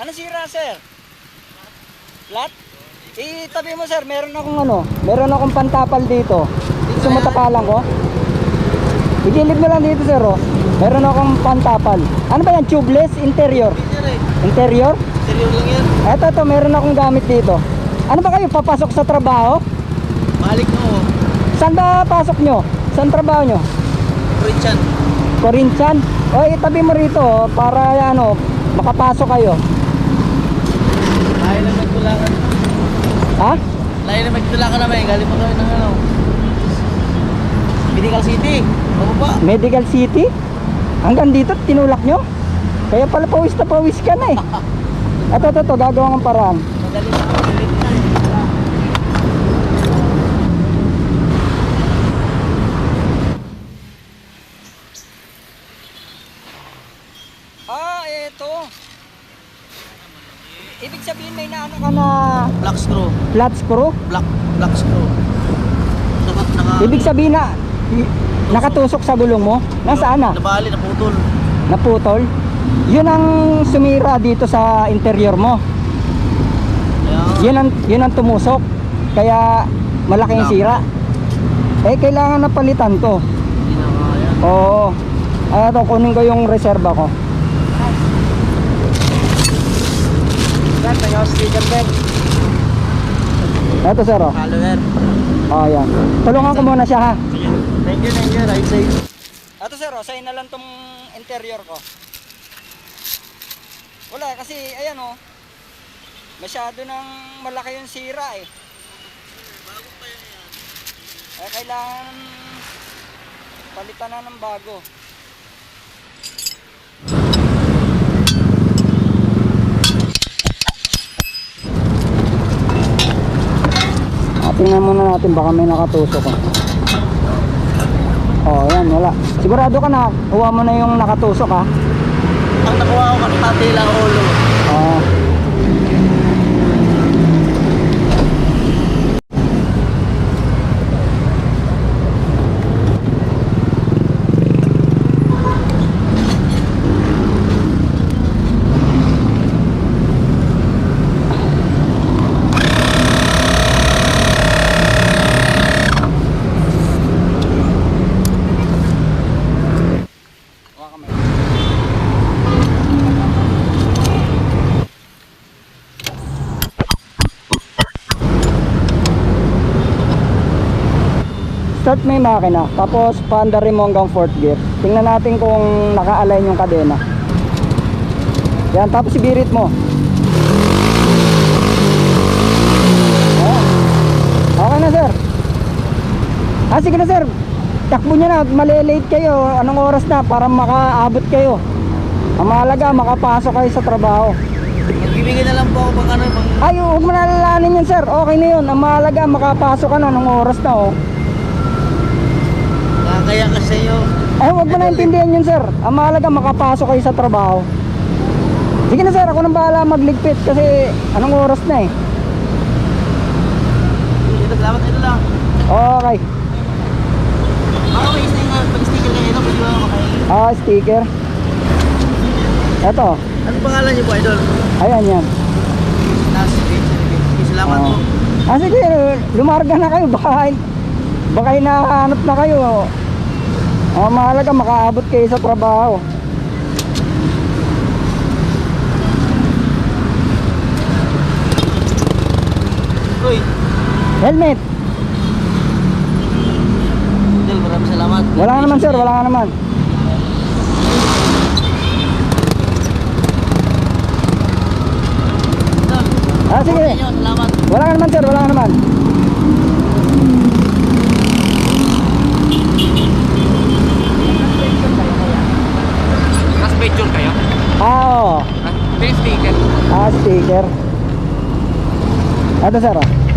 Ano sira, sir? Flat? Itabi mo, sir. Meron akong ano, meron akong pantapal dito. Gusto mo tapalan ko? Igilid mo lang dito, sir, oh. Meron akong pantapal. Ano ba yan? Tubeless interior? Interior? Seryo lang yan. Eto, eto, meron akong gamit dito. Ano ba kayo, papasok sa trabaho? Balik na oh. Saan ba pasok nyo? Saan trabaho nyo? Richan. Corinthian? O, itabi mo rito, oh, para ano, makapasok kayo. Layo na magtulakan. Ha? Layo na magtulakan naman. Galing mo kami ng ano. Medical City. Ano ba? Medical City? Hanggang dito, tinulak nyo? Kaya pala pawis na pawis ka na eh. Ito, ito, ito, gagawa ng paraan. Madali na. Ah, eto. Ibig sabihin may naano ka na Black screw. flat screw? Black, black screw. Naka, naka, Ibig sabihin na nakatusok sa gulong mo? Nasaan na? Nabali, naputol. Naputol? Yun ang sumira dito sa interior mo. Kaya, Yun ang, yun ang tumusok. Kaya malaki yung sira. Eh, kailangan na palitan to. hindi na kaya. Oo. Ah, ito, kunin ko yung reserva ko. Sir, tayo sticker bag. Ito, sir, oh. Follower. Oh, yan. Tulungan ko muna siya, ha? Thank you, thank you. Right side. Ito, sir, oh. Sa'yo na lang tong interior ko. Wala, kasi, ayan, oh. Masyado nang malaki yung sira, eh. Bago pa yan yan. Kaya kailangan palitan na ng bago. Muna natin baka may nakatusok oh. Oh, yan, wala. Sigurado ka na, huwa mo na yung nakatusok ha. Ang nakuha ko katati lang ulo. Start may makina, tapos paandarin mo hanggang fourth gear. Tingnan natin kung naka-align yung kadena. Yan, tapos ibirit mo. Ayan. Okay na sir. Ah, sige na sir. Takbo nyo na, malilate kayo. Anong oras na para makaabot kayo? Ang mahalaga, makapasok kayo sa trabaho. Magbibigay na lang po ako pang ano, pang Ay, huwag mo na alalahanin yan sir. Okay na yun. Ang mahalaga, makapasok ka na. Anong oras na oh. Kakaya kasi sa'yo. Ay, huwag mo na intindihan yun, sir. Ang mahalaga, makapasok kayo sa trabaho. Sige na, sir. Ako nang bahala magligpit kasi anong oras na eh. Ito, salamat ito lang. Okay. Baka may sticker, pag sticker kayo ito, pwede ba makain? Ah, sticker. Eto. Anong pangalan niyo po, Idol? Ayan yan. Last page. Okay, salamat Oo. po. Ah, sige. Lumarga na kayo. Baka, baka hinahanap na kayo. Ang mahalaga, makaabot kayo sa trabaho. Uy, Helmet. Idol, maraming salamat. Wala ka naman, sir. Wala ka naman. Ah, sige. salamat. Wala ka naman, sir. Wala ka naman. Last picture kayo? Oo. May sticker. Ah,